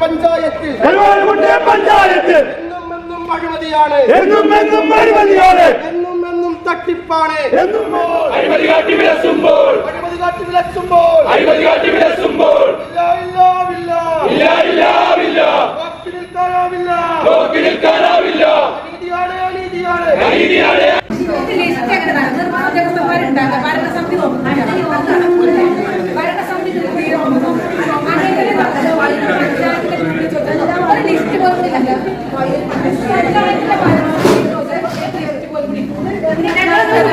പഞ്ചായത്ത് കരുവാരക്കുണ്ട് പഞ്ചായത്ത് എന്നും എന്നും അഴിമതിയാണ്. എന്നും എന്നും അഴിമതിയാണ്. എന്നും എന്നും തട്ടിപ്പാണ്. എന്നും അഴിമതി കാട്ടി വിലസുമ്പോൾ. അഴിമതി കാട്ടി വിലസുമ്പോൾ. അഴിമതി കാട്ടി വിലസുമ്പോൾ. ഇല്ല ഇല്ല ഇല്ല ഇല്ല ഇല്ല ഇല്ല നോക്കി നിൽക്കാനാവില്ല നോക്കി നിൽക്കാനാവില്ല നീതിയാണ് നീതിയാണ് നീതിയാണ് ലിസ്റ്റ് അങ്ങനെ വേണം. നിർമ്മാണോദ്യോഗസ്ഥന്മാരുണ്ടാകുക. ഭരണസമിതി നോക്കും. ഭരണസമിതി തീരുമാനം. അങ്ങനെ പഞ്ചായത്തിന്റെ ചുമതല ചോദിച്ചാൽ ഒരു ലിസ്റ്റ് പോലും ഇല്ലല്ലോ. പഞ്ചായത്തിന്റെ ഭരണസമിതി ചോദിച്ചാൽ ഒരു ലിസ്റ്റ് പോലും ഇല്ല. ഞങ്ങളെ വിളിച്ചില്ലല്ലോ. ഞങ്ങളെ വിളിച്ചിട്ടുണ്ടോ? ഒരു സ്ഥിരം കമ്മിറ്റി അറിയുണ്ടോ? ഇത് ഞങ്ങളെ വിളിച്ചിട്ടുണ്ടോ? എന്തെങ്കിലും മീറ്റിംഗ് വിളിച്ചിട്ടുണ്ടോ? ഏ? വിളിച്ചു പറയുന്നത് വരോളൂ. വിളിച്ചിട്ട് കമ്മിറ്റിയിലൊക്കെ പങ്കെടുക്കലില്ലേ? നിങ്ങൾ ഏതെങ്കിലും ഏതെങ്കിലും പിന്നെ ഈ കമ്മിറ്റി ഇങ്ങനത്തെ ലിസ്റ്റ് ഉണ്ടാക്കത്തില്ലേ?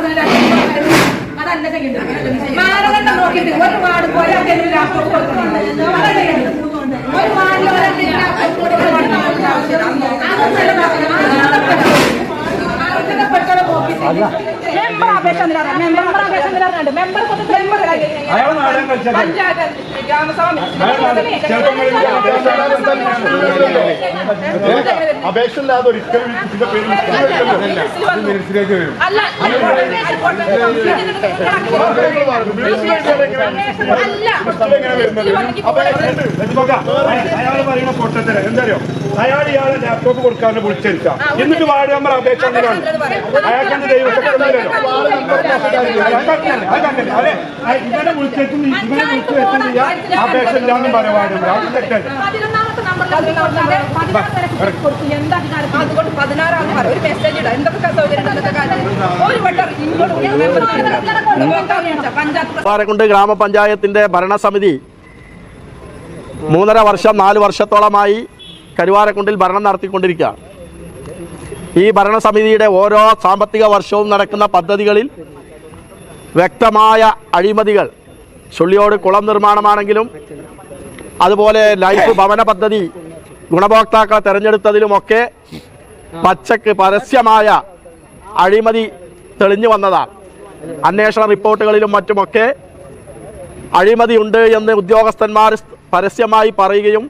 അതല്ല ചെയ്യേണ്ടത്. മാനദണ്ഡം നോക്കിയിട്ട് ഒരു വാർഡ് പോലെ ആൾക്കെങ്കിലും ലാപ്ടോപ്പ് കൊടുക്കണം അതല്ല ചെയ്യേണ്ടത്. ഒരു ഒരാൾക്ക് ലാപ്ടോപ്പ് കൊടുക്കണം അതൊന്നല്ല അർഹതപ്പെട്ടവരെ ഓഫീസിൽ മെമ്പർ അപേക്ഷ എന്തിനാണ് മെമ്പർ അപേക്ഷ എന്തിനാണ് കളിച്ചത് പഞ്ചായത്ത് ഗ്രാമസഭ അപേക്ഷ ഇല്ലാതെ ഒരിക്കലും അല്ല അയാൾ പറയുന്ന പൊട്ടത്തര എന്താ അയാൾ ഇയാളെ ലാപ്ടോപ്പ് കൊടുക്കാതെ വിളിച്ചെടുക്കാം എന്നിട്ട് വാർഡ് മെമ്പർ അപേക്ഷ അയാൾക്ക് എന്ത് ദൈവശക്തിയില്ലല്ലോ അതെ വിളിച്ചു അപേക്ഷ ഇല്ലാന്നും അത് തെറ്റല്ലേ അധികാരത്തിൽ? അതുകൊണ്ട് പതിനാറാം ഒരു മെസ്സേജ് ഇടാം. എന്തൊക്കെ സൗകര്യം ഗ്രാമപഞ്ചായത്തിന്റെ ഭരണസമിതി. മൂന്നര വർഷം നാല് വർഷത്തോളമായി കരുവാരക്കുണ്ടിൽ ഭരണം നടത്തിക്കൊണ്ടിരിക്കുകയാണ്. ഈ ഭരണസമിതിയുടെ ഓരോ സാമ്പത്തിക വർഷവും നടക്കുന്ന പദ്ധതികളിൽ വ്യക്തമായ അഴിമതികൾ. ചുള്ളിയോട് കുളം നിർമ്മാണമാണെങ്കിലും അതുപോലെ ലൈഫ് ഭവന പദ്ധതി ഗുണഭോക്താക്കളെ തെരഞ്ഞെടുത്തതിലുമൊക്കെ പച്ചക്ക് പരസ്യമായ അഴിമതി തെളിഞ്ഞു വന്നതാണ്. അന്വേഷണ റിപ്പോർട്ടുകളിലും മറ്റുമൊക്കെ അഴിമതിയുണ്ട് എന്ന് ഉദ്യോഗസ്ഥന്മാർ പരസ്യമായി പറയുകയും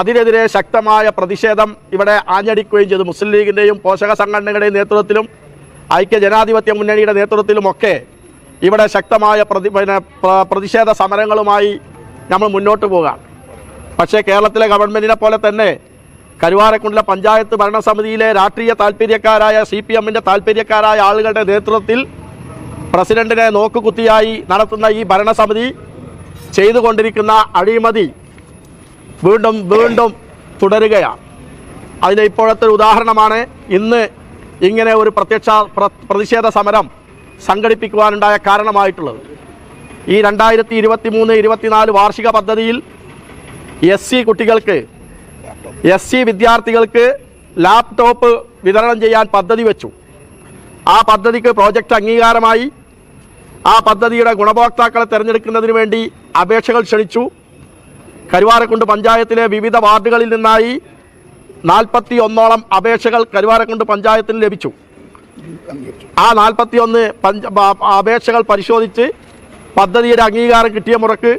അതിനെതിരെ ശക്തമായ പ്രതിഷേധം ഇവിടെ ആഞ്ഞടിക്കുകയും ചെയ്തു. മുസ്ലിം ലീഗിന്റെയും പോഷക സംഘടനകളുടെയും നേതൃത്വത്തിലും ഐക്യ ജനാധിപത്യ മുന്നണിയുടെ നേതൃത്വത്തിലുമൊക്കെ ഇവിടെ ശക്തമായ പ്രതി പിന്നെ പ്രതിഷേധ സമരങ്ങളുമായി നമ്മൾ മുന്നോട്ട് പോകാം. പക്ഷേ കേരളത്തിലെ ഗവൺമെന്റിനെ പോലെ തന്നെ കരുവാരക്കുണ്ടിലെ പഞ്ചായത്ത് ഭരണസമിതിയിലെ രാഷ്ട്രീയ താല്പര്യക്കാരായ സി പി എമ്മിന്റെ താല്പര്യക്കാരായ ആളുകളുടെ നേതൃത്വത്തിൽ പ്രസിഡന്റിനെ നോക്കുകുത്തിയായി നടത്തുന്ന ഈ ഭരണസമിതി ചെയ്തുകൊണ്ടിരിക്കുന്ന അഴിമതി വീണ്ടും വീണ്ടും തുടരുകയാണ്. അതിന് ഇപ്പോഴത്തെ ഉദാഹരണമാണ് ഇന്ന് ഇങ്ങനെ ഒരു പ്രത്യക്ഷ പ്രതിഷേധ സമരം സംഘടിപ്പിക്കുവാനുണ്ടായ കാരണമായിട്ടുള്ളത്. ഈ രണ്ടായിരത്തി ഇരുപത്തി മൂന്ന് ഇരുപത്തിനാല് വാർഷിക പദ്ധതിയിൽ എസ് സി കുട്ടികൾക്ക് എസ് സി വിദ്യാർത്ഥികൾക്ക് ലാപ്ടോപ്പ് വിതരണം ചെയ്യാൻ പദ്ധതി വെച്ചു. ആ പദ്ധതിക്ക് പ്രോജക്റ്റ് അംഗീകാരമായി. ആ പദ്ധതിയുടെ ഗുണഭോക്താക്കളെ തിരഞ്ഞെടുക്കുന്നതിന് വേണ്ടി അപേക്ഷകൾ ക്ഷണിച്ചു. കരുവാരക്കുണ്ട് പഞ്ചായത്തിലെ വിവിധ വാർഡുകളിൽ നിന്നായി നാൽപ്പത്തി ഒന്നോളം അപേക്ഷകൾ കരുവാരക്കുണ്ട് പഞ്ചായത്തിന് ലഭിച്ചു. ആ നാൽപ്പത്തി ഒന്ന് പഞ്ച അപേക്ഷകൾ പരിശോധിച്ച് പദ്ധതിയുടെ അംഗീകാരം കിട്ടിയ മുറക്ക്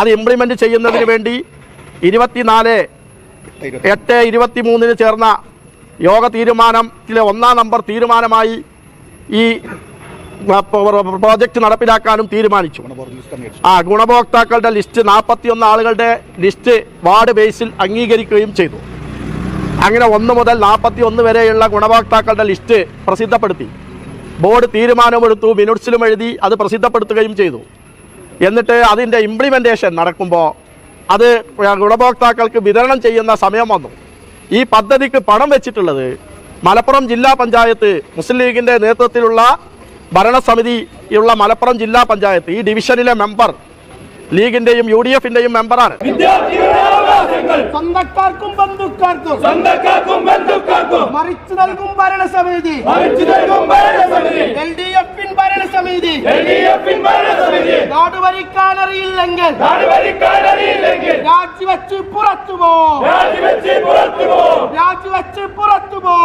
അത് ഇംപ്ലിമെന്റ് ചെയ്യുന്നതിന് വേണ്ടി ഇരുപത്തിനാല് എട്ട് ഇരുപത്തി മൂന്നിന് ചേർന്ന യോഗ തീരുമാനത്തിലെ ഒന്നാം നമ്പർ തീരുമാനമായി ഈ പ്രോജക്റ്റ് നടപ്പിലാക്കാനും തീരുമാനിച്ചു. ആ ഗുണഭോക്താക്കളുടെ ലിസ്റ്റ് നാൽപ്പത്തിയൊന്ന് ആളുകളുടെ ലിസ്റ്റ് വാർഡ് ബേസിൽ അംഗീകരിക്കുകയും ചെയ്തു. അങ്ങനെ ഒന്ന് മുതൽ നാൽപ്പത്തി ഒന്ന് വരെയുള്ള ഗുണഭോക്താക്കളുടെ ലിസ്റ്റ് പ്രസിദ്ധപ്പെടുത്തി. ബോർഡ് തീരുമാനമെടുത്തു മിനുട്സിലും എഴുതി അത് പ്രസിദ്ധപ്പെടുത്തുകയും ചെയ്തു. എന്നിട്ട് അതിന്റെ ഇംപ്ലിമെന്റേഷൻ നടക്കുമ്പോൾ അത് ഗുണഭോക്താക്കൾക്ക് വിതരണം ചെയ്യുന്ന സമയം വന്നു. ഈ പദ്ധതിക്ക് പണം വെച്ചിട്ടുള്ളത് മലപ്പുറം ജില്ലാ പഞ്ചായത്ത് മുസ്ലിം ലീഗിന്റെ നേതൃത്വത്തിലുള്ള ഭരണസമിതിയുള്ള മലപ്പുറം ജില്ലാ പഞ്ചായത്ത് ഈ ഡിവിഷനിലെ മെമ്പർ ലീഗിന്റെയും യു ഡി എഫിന്റെയും മെമ്പറാണ് അവകാശങ്ങൾ സ്വന്തക്കാർക്കും ബന്ധുക്കാർക്കും. സ്വന്തക്കാർക്കും ബന്ധുക്കാർക്കും. മറിച്ചു നൽകും ഭരണസമിതി. മറിച്ചു നൽകും ഭരണസമിതി. എൽ ഡി എഫിൻ ഭരണസമിതി. എൽ ഡി എഫിൻ ഭരണസമിതി. നാട് ഭരിക്കാൻ അറിയില്ലെങ്കിൽ. നാട് ഭരിക്കാൻ അറിയില്ലെങ്കിൽ. രാജിവെച്ച് പുറത്തു പോ രാജിവെച്ച് പുറത്തു പോ രാജിവെച്ച് പുറത്തു പോ